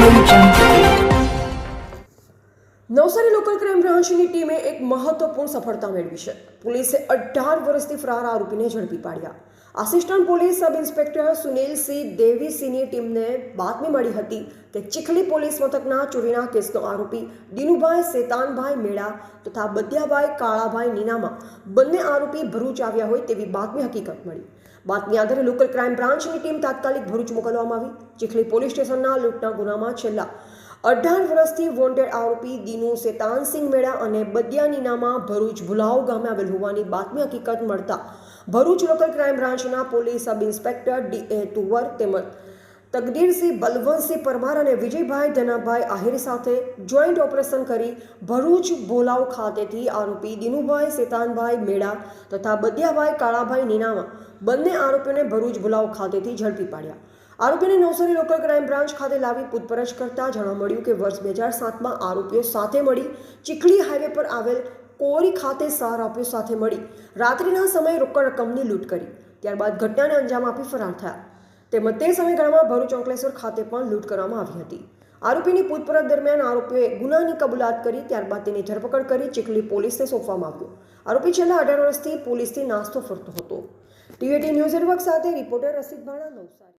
Thank. Navsari local crime બ્રાન્ચની ટીમે એક મહત્વપૂર્ણ સફળતા મેળવી છે. પોલીસે અઢાર વર્ષથી ફરાર આરોપીને ઝડપી પાડ્યા. Assistant police sub inspector Sunilsinh દેવીસિંહની ટીમને બાતમી મળી હતી કે ચીખલી પોલીસ મથકના ચોરીના કેસનો આરોપી દિનુભાઈ શેતાનભાઈ મેળા તથા બદ્યાભાઈ કાળાભાઈ નીનામાં બંને આરોપી ભરૂચ આવ્યા હોય તેવી બાતમી હકીકત મળી. બાતમી આધારે લોકલ ક્રાઇમ બ્રાન્ચની ટીમ તાત્કાલિક ભરૂચ મોકલવામાં આવી. ચીખલી પોલીસ સ્ટેશનના લૂંટના ગુનામાં છેલ્લા અઢાર વર્ષથી વોન્ટેડ આરોપી દિનુ શેતાનસિંહ મેળા અને બદિયાનીનામાં ભરૂચ ભુલાવ ગામે આવેલ હોવાની બાતમી હકીકત મળતા ભરૂચ લોકલ ક્રાઇમ બ્રાન્ચના police sub inspector D A Tuvar તેમજ તકદીરસિંહ બલવંતસિંહ પરમાર અને વિજયભાઈ ધનાભાઈ આહિર સાથે જોઈન્ટ ઓપરેશન કરી ભરૂચ ભોલાવ ખાતેથી આરોપી દિનુભાઈ શેતાનભાઈ મેળા તથા બદિયાભાઈ કાળાભાઈ નીનામા બંને આરોપીઓને ભરૂચ ભોલાવ ખાતેથી ઝડપી પાડ્યા. આરોપીને નવસારી લોકલ ક્રાઇમ બ્રાન્ચ ખાતે લાવી પૂછપરછ કરતા જાણવા મળ્યું કે વર્ષ બે હજાર સાતમાં આરોપીઓ સાથે મળી ચીખલી હાઈવે પર આવેલ કોરી ખાતે સાર આરોપીઓ સાથે મળી રાત્રિના સમયે રોકડ રકમની લૂંટ કરી. ત્યારબાદ ઘટનાને અંજામ આપી ફરાર થયા. તેમજ તે સમયગાળામાં ભરૂચ અંકલેશ્વર ખાતે પણ લૂંટ કરવામાં આવી હતી. આરોપીની પૂછપરછ દરમિયાન આરોપીએ ગુનાની કબૂલાત કરી, ત્યારબાદ તેની ધરપકડ કરી ચીખલી પોલીસને સોંપવામાં આવ્યો. આરોપી છેલ્લા અઢાર વર્ષથી પોલીસથી નાસ્તો ફરતો હતો. ટીવીટી ન્યૂઝ નેટવર્ક સાથે રિપોર્ટર રસિક ભાણા નવસારી.